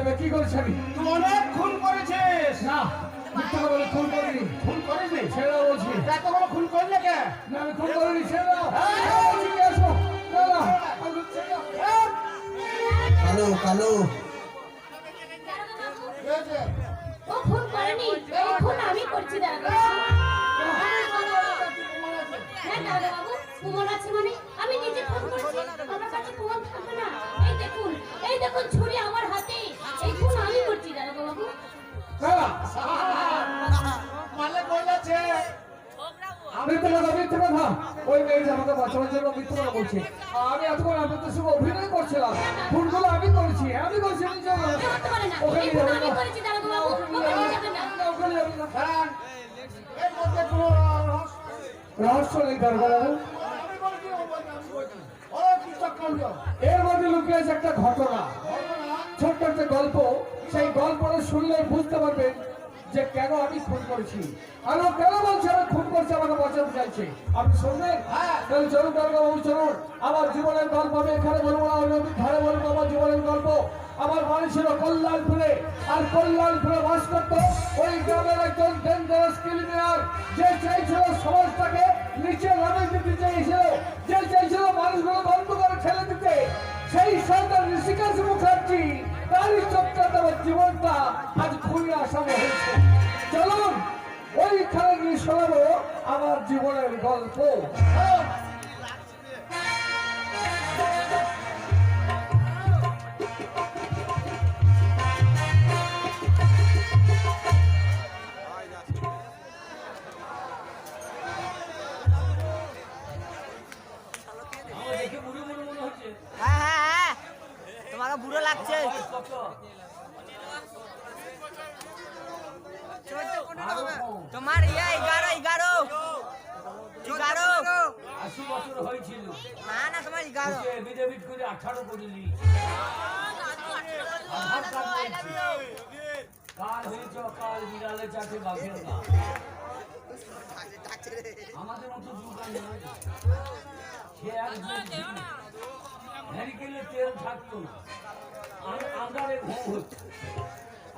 দেবে কি করেছি আমি? তুই অনেক খুন করেছিস। না মিথ্যা বলে খুন করিনি। খুন করিস নি বলছি। এত বড় খুন করলে কে? না আমি খুন করিনি। কালো কালো। ও করেনি। এই করছি দাদা। আছে মানে? নিজে ফোন করছি। আমার কাছে প্রমাণ থাকবে না। এই দেখুন এই দেখুন ছুরি আমার হাতে। মালে বলেছে মিথ্যা কথা। ওই মেয়েটা আমাকে বাঁচানোর জন্য মিথ্যা কথা বলছে। আমি এতক্ষণ আপনাদের সঙ্গে অভিনয় করছিলাম। ভুলগুলো আমি করেছি আমি করেছি ওখানে যাবে আমি না। ওখানে না। হ্যাঁ রহস্য নেই। দরকার। আমি আমি এর মধ্যে লুকিয়ে আছে একটা ঘটনা। ছোট্ট একটা গল্প সেই গল্পটা শুনলে বুঝতে পারবেন যে কেন আমি খুন করেছি। আর কেন বলছে আমি খুন করছি আমাকে বাঁচাতে চাইছে? আপনি শুনবেন? হ্যাঁ। তাহলে চলুন দরগা বাবু চলুন। আমার জীবনের গল্প আমি এখানে বলব না অন্য ধারে বলব আমার জীবনের গল্প। আমার বাড়ি ছিল কল্যাণপুরে আর কল্যাণপুরে বাস করতো ওই গ্রামের একজন ডেঞ্জারাস ক্রিমিনাল যে চাইছিল সমাজটাকে নিচে নামে দিতে চেয়েছিল। যে চাইছিল মানুষগুলো বন্ধ করে ঠেলে দিতে। সেই সন্তান ঋষিকাশ মুখার্জি তারই চক্রান্ত আমার জীবনটা আজ খুলনা আসানো হয়েছে। চলুন, ওইখানে গিয়ে শোনাবো আমার জীবনের গল্প। তোমাকে বুড়ো লাগছে। তোমার ইয়ে এগারো এগারো। এগারো। না না, তোমার এগারো। আমাদের মতো যুগ আর। নারিকেলের তেল থাকতো না। আ- আন্দারে ঘুম হতো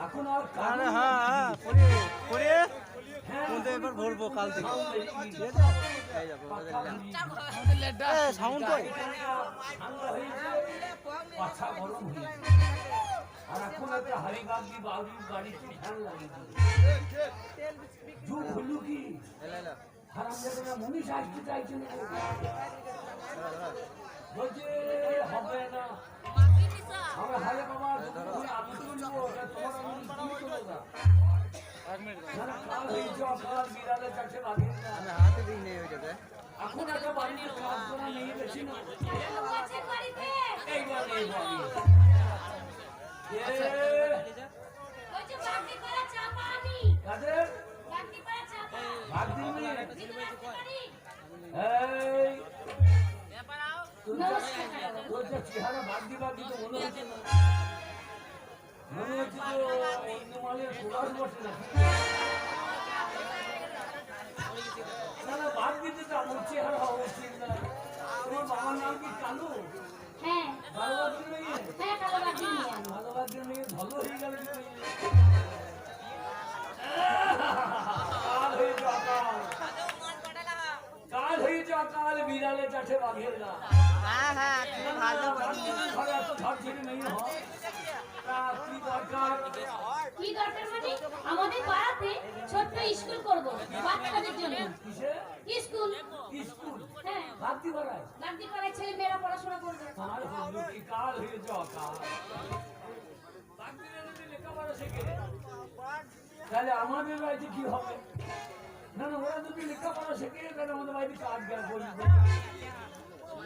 এখন আর কারণ হ্যাঁ হ্যাঁ পরে পরে হ্যাঁ, এবার ভরবো কাল থেকে। সাউন্ড কই পাছা গরম আর এখন একটা হাড়ি বাগি বাড়ি বাড়িতে ফ্যান কি? হারাম জায়গাটা মনীষ আসতে চাইছে না। বলছে হবে না। আমরা হারে বাবা তুমি আমি তুলবো না তোমার আমি তুলবো না না, না, কাল হয়েছে কাল বিড়ালে চারটে বাঘের না আমি হাতে দিই নেই ওইটাতে এখন একটা বাড়িতে কাজ করা নিয়ে গেছি না। এই বাড়ি এ, ওই যে বাকি করা চাপা আমি কাদের? বাকি করা চাপা ভাগ দিবি এই। তোর যা- নমস্কার দাদা। তোর যা চেহারা বাগদি বাগদি তো মনে হচ্ছে না মনে হচ্ছে তো অন্য মালের কোলার বসে না না না বাদ দিতে তো আমার চেহারা হওয়া উচিত না তোমার বাবার নাম কি কালু হ্যাঁ ভালো বাগদি মেয়ে হ্যাঁ কালো বাকি নিয়ে আমি ভালো বাগদি মেয়ে ভালো হয়ে গেল যে মেয়ে। কাল হয়েছে অকাল কাল হয়েছে অকাল বিড়ালে চাষে বাঘের না হ্যাঁ হ্যাঁ তুমি ভালো হয় কি দরকার মানে? আমাদের পাড়াতে ছোট্ট স্কুল করব বাচ্চাদের জন্য। কিসে স্কুল? স্কুল হ্যাঁ। ভাবতে পারায় লাগতে পারে ছেলে মেয়েরা পড়াশোনা করবে। কাল হলো কি কাল লেখাপড়া শেখে তাহলে আমাদের বাড়িতে কি হবে? না না ওরা যদি লেখাপড়া শেখে তাহলে আমাদের বাড়িতে কাজ করবে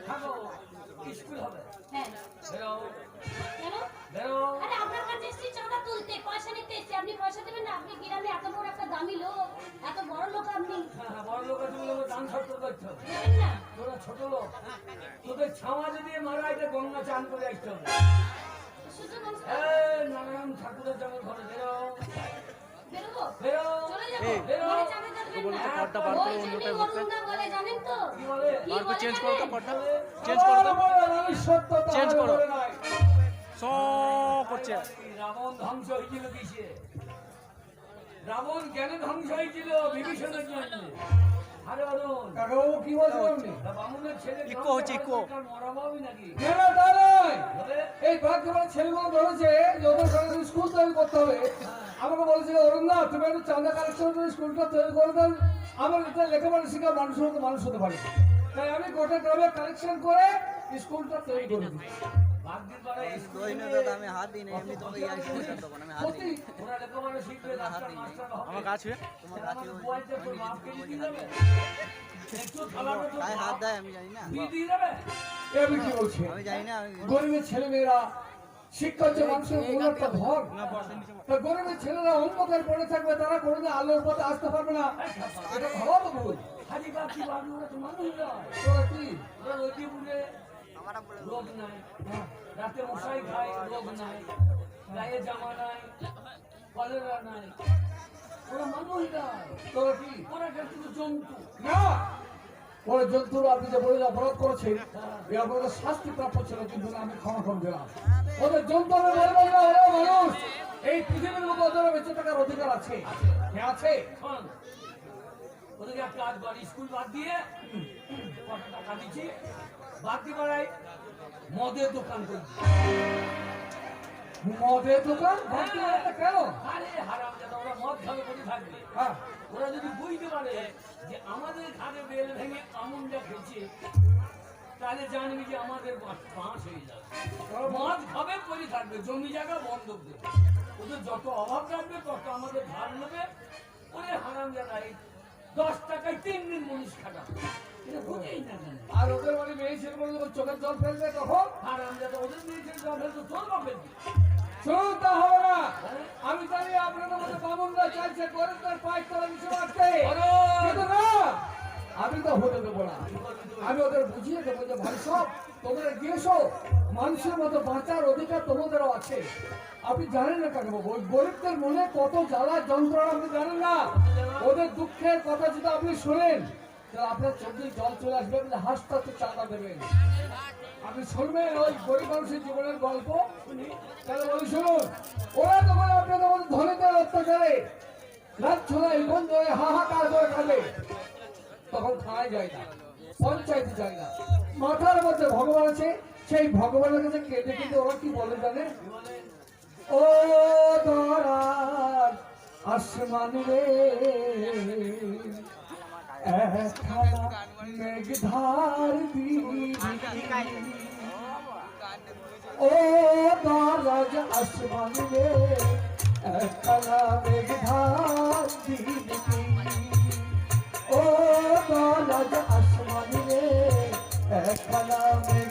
থাকো। স্কুল হবে। হ্যাঁ। বেরো কেন? বেরো আরে আপনার কাছে এসেছি চাঁদা তুলতে পয়সা নিতে এসেছি। আপনি পয়সা দেবেন না আপনি গ্রামে এত বড় একটা দামি লোক এত বড় লোক আপনি। হ্যাঁ, বড় লোকের তুমি লোকের দান করতে হবে। দেবেন না তোরা ছোট লোক। তোদের ছাওয়া যদি মারা এটা গঙ্গা চান করে আসতে হবে। নারায়ণ ঠাকুরের জন্য ঘরে বেরো পর্দা বার করো, বলতে। চেঞ্জ করো তো পর্দা? চেঞ্জ করো তো। করো। স করছে। রাবণ ধ্বংস হয়েছিল কিসে? রাবণ কেন ধ্বংস হয়েছিল? বিভীষণের জন্য। এই ছেলেগুলো ধরেছে যে ওদের সঙ্গে স্কুল তৈরি করতে হবে। আমাকে বলেছে অরুণ না তুমি একটু চাঁদা কালেকশন করে স্কুলটা তৈরি করে দেন আমার এটা লেখাপড়া শিখা মানুষ মতো মানুষ হতে পারে। তাই আমি গোটা গ্রামে কালেকশন করে স্কুলটা তৈরি করে দিই। ভাগ্যের পাড়ায় শিক্ষা হচ্ছে মানুষের মূল একটা ধর তা গরিবের ছেলেরা অন্ধকার পড়ে থাকবে তারা কোনোদিন আলোর পথে আসতে পারবে না। এটা ভাবা তো ভুল রোগ নাই। রাতে মশাই খায় রোগ নাই। গায়ে জামা নাই কলেরা নাই। ওরা মানুষ তোরা কি? ওরা কিন্তু জন্তু। না! ওরা জন্তুর আপনি যে বলে অপরাধ করেছে অপরাধের শাস্তি প্রাপ্য ছিল, কিন্তু আমি ক্ষমা করে দিলাম ওদের জন্তু না মানুষ, এই পৃথিবীর মধ্যে ওদের বেঁচে থাকার অধিকার আছে। আছে? ওদেরকে কাজ স্কুল বাদ দিয়ে টাকা দিচ্ছি, বাদ দিয়ে মদের দোকান করবি আরে জমি জায়গা বন্ধক দেবে ওদের যত অভাব থাকবে তত আমাদের ধার নেবে ওরে হারাম দাদা এই দশ টাকায় তিন দিন মনীষ খাটাবে আর ওদের মানে মেয়ে ছেলে বলে চোখের জল ফেলবে তখন হারাম দাদা ওদের নিয়েছে জল তো তোর বাপের কি? শুনুন হবে না। আমি জানি আপনাদের মধ্যে বামুনরা চাইছে গরিবদের পায়ে তলা নিচে রাখতে কিন্তু না, আমি তো হতে দেবো না। আমি ওদের বুঝিয়ে দেবো যে ভাই সব, তোমরা গিয়েছো মানুষের মতো বাঁচার অধিকার তোমাদেরও আছে। আপনি জানেন না কেন বাবু গরিবদের মনে কত জ্বালা যন্ত্রণা আপনি জানেন না? ওদের দুঃখের কথা যদি আপনি শোনেন আপনার চোখে জল চলে আসবে, আপনি হাসতে চাঁদা দেবেন। আপনি শুনবেন ওই গরিব মানুষের জীবনের গল্প তাহলে বলি, শুনুন। ওরা তখন আপনাদের মধ্যে ধনীদের অত্যাচারে রাত ছোড়াই বন্ধ হয়ে হাহাকার করে খাবে তখন খাওয়াই যায় না, পঞ্চায়েতে যায় না। মাথার মধ্যে ভগবান আছে, সেই ভগবানের কাছে কেঁদে কেঁদে ওরা কি বলে জানে? ও দরার আসমান রে। মেঘধার দিবি ও দরাজ আসমান রে একখানা মেঘধার দিবি ও দরাজ আসমান একখানা মেঘধার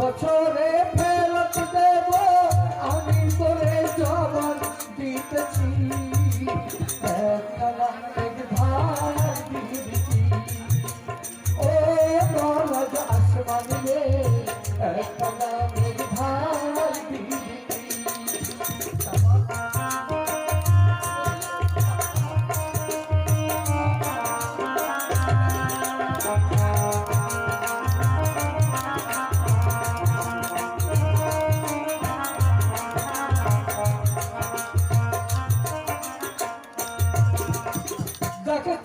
বছরে ফেরত দেব আমি তোরে জবান দিতেছি। ও দরজ আসমান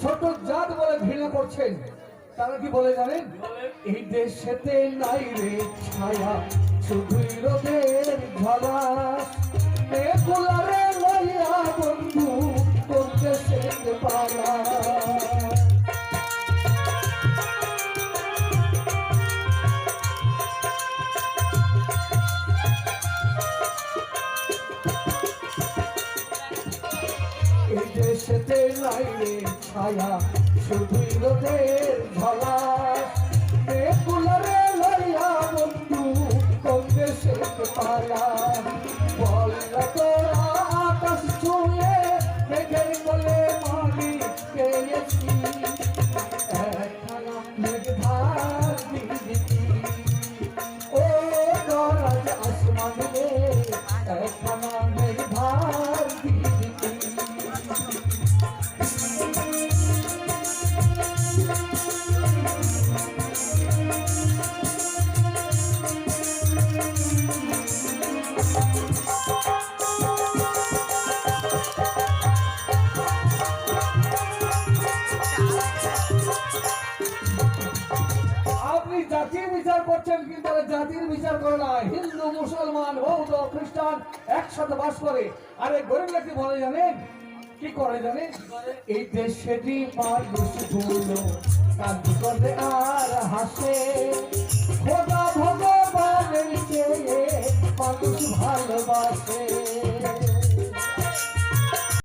ছোট জাত বলে ঘৃণা করছেন। তারা কি বলে জানেন? এই দেশেতে নাই রে ছায়া, শুধুই রোদের ঝরা। মেঘুলারে লইয়া বন্ধু করতে সে পালা নাই রে ছায়া শুধুই রোদের ঝলা। মেঘুলারে লইয়া বন্ধু দেশে পালা কিন্তু তারা জাতির বিচার করে না। হিন্দু, মুসলমান, বৌদ্ধ, খ্রিস্টান একসাথে বাস করে। আর এই গরিবরা কি বলে জানেন? কি করে জানেন? এই দেশেরই মানুষগুলো কান্দি করে আর হাসে। খোদা ভগবানের চেয়ে মানুষ ভালোবাসে।